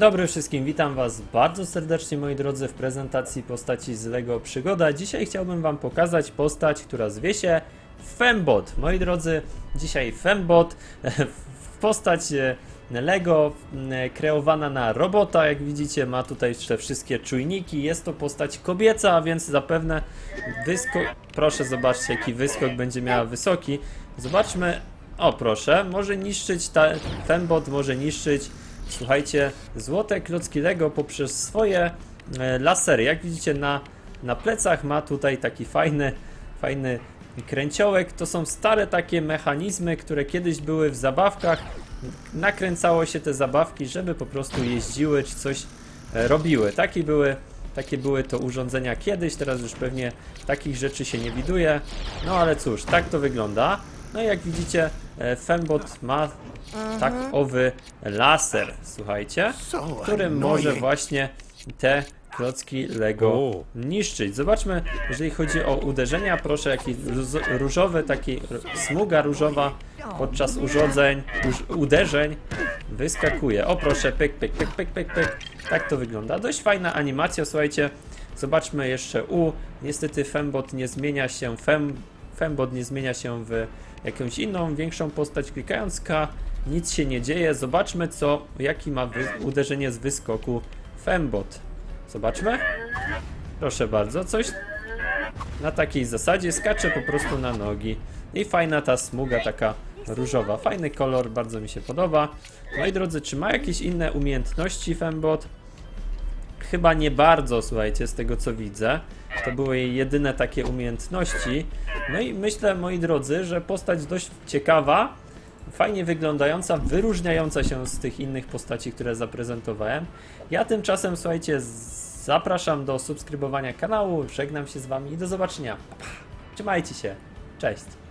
Dobry wszystkim, witam Was bardzo serdecznie moi drodzy w prezentacji postaci z LEGO Przygoda. Dzisiaj chciałbym Wam pokazać postać, która zwie się Fembot. Moi drodzy, dzisiaj Fembot postać e, LEGO kreowana na robota, jak widzicie ma tutaj te wszystkie czujniki. Jest to postać kobieca, więc zapewne wyskok... Proszę zobaczcie jaki wyskok będzie miała wysoki. Zobaczmy, o proszę, może niszczyć, ta... Fembot może niszczyć Słuchajcie, złote klocki Lego poprzez swoje e, lasery. Jak widzicie na, na plecach ma tutaj taki fajny, fajny kręciołek. To są stare takie mechanizmy, które kiedyś były w zabawkach. Nakręcało się te zabawki, żeby po prostu jeździły czy coś e, robiły. Takie były, takie były to urządzenia kiedyś, teraz już pewnie takich rzeczy się nie widuje. No ale cóż, tak to wygląda. No i jak widzicie, e, Fembot ma tak owy laser, słuchajcie, którym może właśnie te klocki Lego niszczyć. Zobaczmy, jeżeli chodzi o uderzenia, proszę, jaki różowy, taki smuga różowa podczas urządzeń, uderzeń wyskakuje. O proszę, pyk, pyk, pyk, pyk, pyk, pyk. Tak to wygląda. Dość fajna animacja, słuchajcie. Zobaczmy jeszcze U. Niestety Fembot nie zmienia się, Fem, Fembot nie zmienia się w jakąś inną, większą postać. Klikając K, nic się nie dzieje. Zobaczmy, co, jaki ma uderzenie z wyskoku Fembot. Zobaczmy. Proszę bardzo, coś na takiej zasadzie skacze po prostu na nogi. I fajna ta smuga taka różowa. Fajny kolor, bardzo mi się podoba. Moi drodzy, czy ma jakieś inne umiejętności Fembot? Chyba nie bardzo, słuchajcie, z tego co widzę. To były jej jedyne takie umiejętności. No i myślę, moi drodzy, że postać dość ciekawa, fajnie wyglądająca, wyróżniająca się z tych innych postaci, które zaprezentowałem. Ja tymczasem, słuchajcie, zapraszam do subskrybowania kanału, żegnam się z wami i do zobaczenia. Pa, pa. Trzymajcie się, cześć.